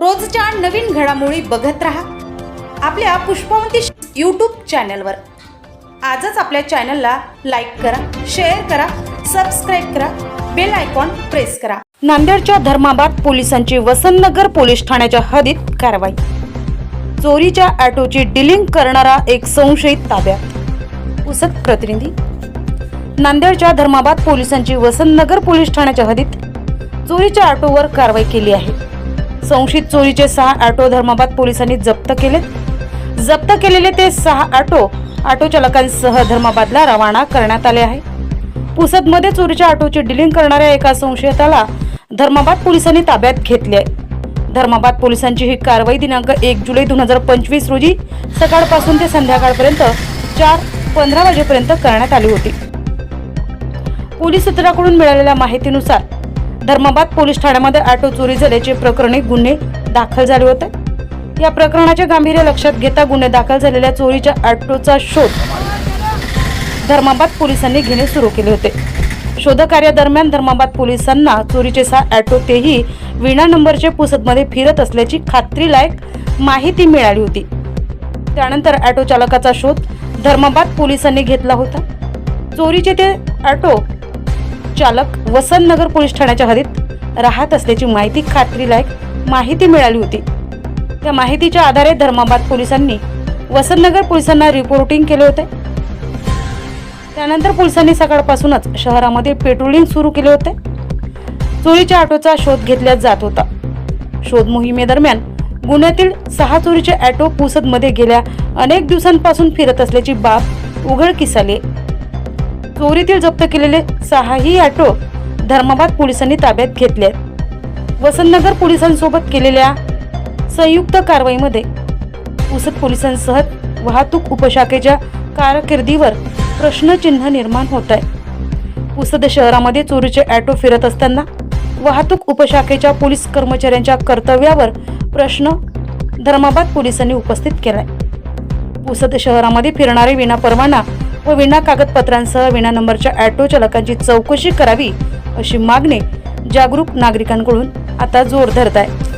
रोजच्या नवीन घडामोडी बघत राहा. आपल्या पुष्पवंती यूट्यूब चॅनलवर आजच आपल्या चॅनलला लाईक करा शेअर करा सबस्क्राईब करा बेल आयकॉन प्रेस करा. नांदेडच्या धर्माबाद पोलिसांची वसंतनगर पोलीस ठाण्याच्या हद्दीत कारवाई. चोरीच्या ऑटोची डिलिंग करणारा एक संशयित ताब्यात पुसद प्रतिनिधी. नांदेडच्या धर्माबाद पोलिसांची वसंतनगर पोलीस ठाण्याच्या हद्दीत चोरीच्या ऑटोवर कारवाई केली आहे. संशयित चोरीचे सहा ऑटो धर्माबाद पोलिसांनी जप्त केलेत जप्त केलेले ते सहा ऑटो ऑटो चालकांसह धर्माबादला रवाना करण्यात आले आहे. पुसदमध्ये चोरीच्या ऑटोची डिलिंग करणाऱ्या एका संशयिताला धर्माबाद पोलिसांनी ताब्यात घेतले आहे. धर्माबाद पोलिसांची ही कारवाई दिनांक एक जुलै दोन हजार पंचवीस रोजी सकाळपासून ते संध्याकाळपर्यंत चार पंधरा वाजेपर्यंत करण्यात आली होती. पोलीस सूत्राकडून मिळालेल्या माहितीनुसार धर्माबाद पोलीस ठाण्यामध्ये ऑटो चोरी झाल्याचे प्रकरणी गुन्हे दाखल झाले होते. या प्रकरणाचे गांभीर्य लक्षात घेता गुन्हे दाखल झालेल्या चोरीच्या ऑटोचा शोध धर्माबाद पोलिसांनी घेणे सुरू केले होते. शोधकार्यादरम्यान धर्माबाद पोलिसांना चोरीचे सहा ऑटो तेही विना नंबरचे पुसदमध्ये फिरत असल्याची खात्रीलायक माहिती मिळाली होती. त्यानंतर ऑटो चालकाचा शोध धर्माबाद पोलिसांनी घेतला होता. चोरीचे ते ऑटो चालक वसंतनगर पोलीस ठाण्याच्या हद्दीत राहत असल्याची माहिती खात्रीलायक माहिती मिळाली होती. त्या माहितीच्या आधारे धर्माबाद पोलिसांनी वसंतनगर पोलिसांना रिपोर्टिंग केले होते. त्यानंतर पोलिसांनी सकाळपासूनच शहरामध्ये पेट्रोलिंग सुरू केले होते. चोरीच्या ऑटोचा शोध घेतला जात होता. शोध मोहिमेदरम्यान गुन्ह्यातील सहा चोरीचे ऑटो पुसदमध्ये गेल्या अनेक दिवसांपासून फिरत असल्याची बाब उघडकीस आली चोरीतील जप्त केलेले सहाही ऑटो धर्माबाद पोलिसांनी ताब्यात घेतले आहेत. वसंतनगर पोलिसांसोबत केलेल्या संयुक्त कारवाईमध्ये उसद पोलिसांसह वाहतूक उपशाखेच्या कारकिर्दीवर प्रश्नचिन्ह निर्माण होत आहे पुसद शहरामध्ये चोरीचे ऑटो फिरत असताना वाहतूक उपशाखेच्या पोलीस कर्मचाऱ्यांच्या कर्तव्यावर प्रश्न धर्माबाद पोलिसांनी उपस्थित केलाय पुसद शहरामध्ये फिरणारे विना परवाना व विना कागदपत्रांसह विना नंबरच्या ऑटो चालकांची चौकशी करावी अशी मागणी जागरूक नागरिकांकडून आता जोर धरत आहे.